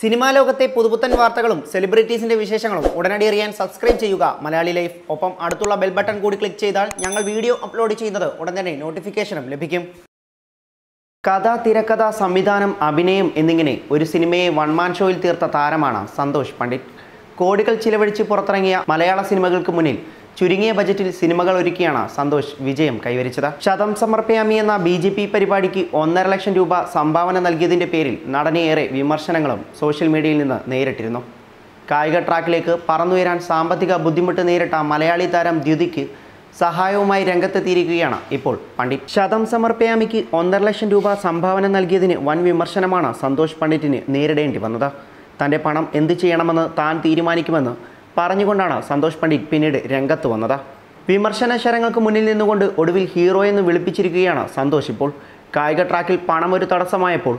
Cinema ലോകത്തെ പുതുപുത്തൻ വാർത്തകളും സെലിബ്രിറ്റീസിന്റെ വിശേഷങ്ങളും ഉടനടി അറിയാൻ സബ്സ്ക്രൈബ് ചെയ്യുക. മലയാളി ലൈഫ്. ഒപ്പം അടുത്തുള്ള ബെൽ ബട്ടൺ കൂടി ക്ലിക്ക് ചെയ്താൽ ഞങ്ങൾ വീഡിയോ അപ്ലോഡ് ചെയ്യുന്നത് ഉടൻ തന്നെ നോട്ടിഫിക്കേഷനും ലഭിക്കും. കഥ തിരക്കഥ സംവിധാനം അഭിനയം എന്നിങ്ങനെ ഒരു സിനിമയെ വൺമാൻ ഷോയിൽ തീർത്ത താരമാണ് സന്തോഷ് പണ്ഡിറ്റ്. കോടികൾ ചിലവഴിച്ച് പുറത്തിറങ്ങിയ മലയാള സിനിമകൾക്ക് മുന്നിൽ ചുരുങ്ങിയ ബജറ്റിൽ സിനിമകൾ ഒരുക്കിയാണ് സന്തോഷ് വിജയം കൈവരിച്ചത്. ശതം സമർപ്പയാമി എന്ന ബി ജെ പി പരിപാടിക്ക് ഒന്നര ലക്ഷം രൂപ സംഭാവന നൽകിയതിന്റെ പേരിൽ നടനെയേറെ വിമർശനങ്ങളും സോഷ്യൽ മീഡിയയിൽ നിന്ന് നേരിട്ടിരുന്നു. കായിക ട്രാക്കിലേക്ക് പറന്നുയരാൻ സാമ്പത്തിക ബുദ്ധിമുട്ട് നേരിട്ട മലയാളി താരം ദ്യുതിക്ക് സഹായവുമായി രംഗത്തെത്തിയിരിക്കുകയാണ് ഇപ്പോൾ പണ്ഡിറ്റ്. ശതം സമർപ്പയാമിക്ക് ഒന്നര ലക്ഷം രൂപ സംഭാവന നൽകിയതിന് വൻ വിമർശനമാണ് സന്തോഷ് പണ്ഡിറ്റിന് നേരിടേണ്ടി വന്നത്. തന്റെ പണം എന്ത് ചെയ്യണമെന്ന് താൻ തീരുമാനിക്കുമെന്ന് പറഞ്ഞുകൊണ്ടാണ് സന്തോഷ് പണ്ഡിറ്റ് പിന്നീട് രംഗത്ത് വന്നത്. വിമർശന ശരങ്ങൾക്ക് മുന്നിൽ നിന്നുകൊണ്ട് ഒടുവിൽ ഹീറോ എന്ന് വിളിപ്പിച്ചിരിക്കുകയാണ് സന്തോഷ് ഇപ്പോൾ. കായിക ട്രാക്കിൽ പണം ഒരു തടസ്സമായപ്പോൾ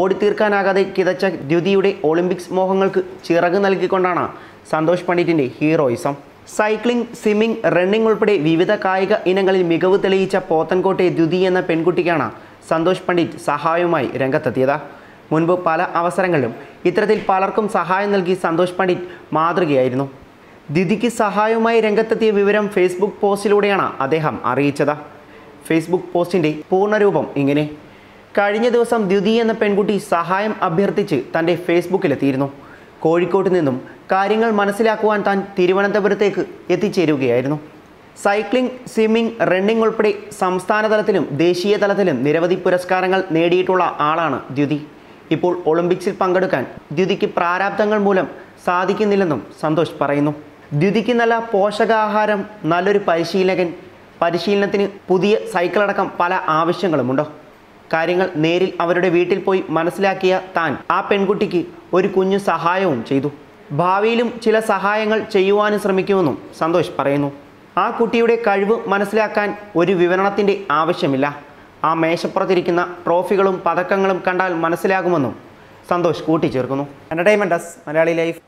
ഓടിത്തീർക്കാനാകാതെ കിതച്ച ദ്യുതിയുടെ ഒളിമ്പിക്സ് മോഹങ്ങൾക്ക് ചിറക് നൽകിക്കൊണ്ടാണ് സന്തോഷ് പണ്ഡിറ്റിന്റെ ഹീറോയിസം. സൈക്ലിംഗ് സ്വിമ്മിംഗ് റണ്ണിംഗ് ഉൾപ്പെടെ വിവിധ കായിക ഇനങ്ങളിൽ മികവ് തെളിയിച്ച പോത്തൻകോട്ടെ ദ്യുതി എന്ന പെൺകുട്ടിക്കാണ് സന്തോഷ് പണ്ഡിറ്റ് സഹായവുമായി രംഗത്തെത്തിയത്. മുൻപ് പല അവസരങ്ങളിലും ഇത്തരത്തിൽ പലർക്കും സഹായം നൽകി സന്തോഷ് പണ്ഡിറ്റ് മാതൃകയായിരുന്നു. ദിദിക്ക് സഹായവുമായി രംഗത്തെത്തിയ വിവരം ഫേസ്ബുക്ക് പോസ്റ്റിലൂടെയാണ് അദ്ദേഹം അറിയിച്ചത്. ഫേസ്ബുക്ക് പോസ്റ്റിന്റെ പൂർണരൂപം ഇങ്ങനെ. കഴിഞ്ഞ ദിവസം ദ്യുതി എന്ന പെൺകുട്ടി സഹായം അഭ്യർത്ഥിച്ച് തന്റെ ഫേസ്ബുക്കിലെത്തിയിരുന്നു. കോഴിക്കോട്ട് നിന്നും കാര്യങ്ങൾ മനസ്സിലാക്കുവാൻ താൻ തിരുവനന്തപുരത്തേക്ക് എത്തിച്ചേരുകയായിരുന്നു. സൈക്ലിംഗ് സ്വിമ്മിംഗ് റണ്ണിംഗ് ഉൾപ്പെടെ സംസ്ഥാന തലത്തിലും ദേശീയ തലത്തിലും നിരവധി പുരസ്കാരങ്ങൾ നേടിയിട്ടുള്ള ആളാണ് ദ്യുതി ഇപ്പോൾ ഒളിമ്പിക്സിൽ പങ്കെടുക്കാൻ ദ്യുതിക്ക് പ്രാരാബ്ദങ്ങൾ മൂലം സാധിക്കുന്നില്ലെന്നും സന്തോഷ് പറയുന്നു. ദ്യുതിക്ക് നല്ല പോഷകാഹാരം നല്ലൊരു പരിശീലകൻ പരിശീലനത്തിന് പുതിയ സൈക്കിളടക്കം പല ആവശ്യങ്ങളുമുണ്ടോ? കാര്യങ്ങൾ നേരിൽ അവരുടെ വീട്ടിൽ പോയി മനസ്സിലാക്കിയ താൻ ആ പെൺകുട്ടിക്ക് ഒരു കുഞ്ഞു സഹായവും ചെയ്തു. ഭാവിയിലും ചില സഹായങ്ങൾ ചെയ്യുവാനും ശ്രമിക്കുമെന്നും സന്തോഷ് പറയുന്നു. ആ കുട്ടിയുടെ കഴിവ് മനസ്സിലാക്കാൻ ഒരു വിവരണത്തിന്റെ ആവശ്യമില്ല. ആ മേശപ്പുറത്തിരിക്കുന്ന ട്രോഫികളും പതക്കങ്ങളും കണ്ടാൽ മനസ്സിലാകുമെന്നും സന്തോഷ് കൂട്ടിച്ചേർക്കുന്നു. Entertainments Malayali life.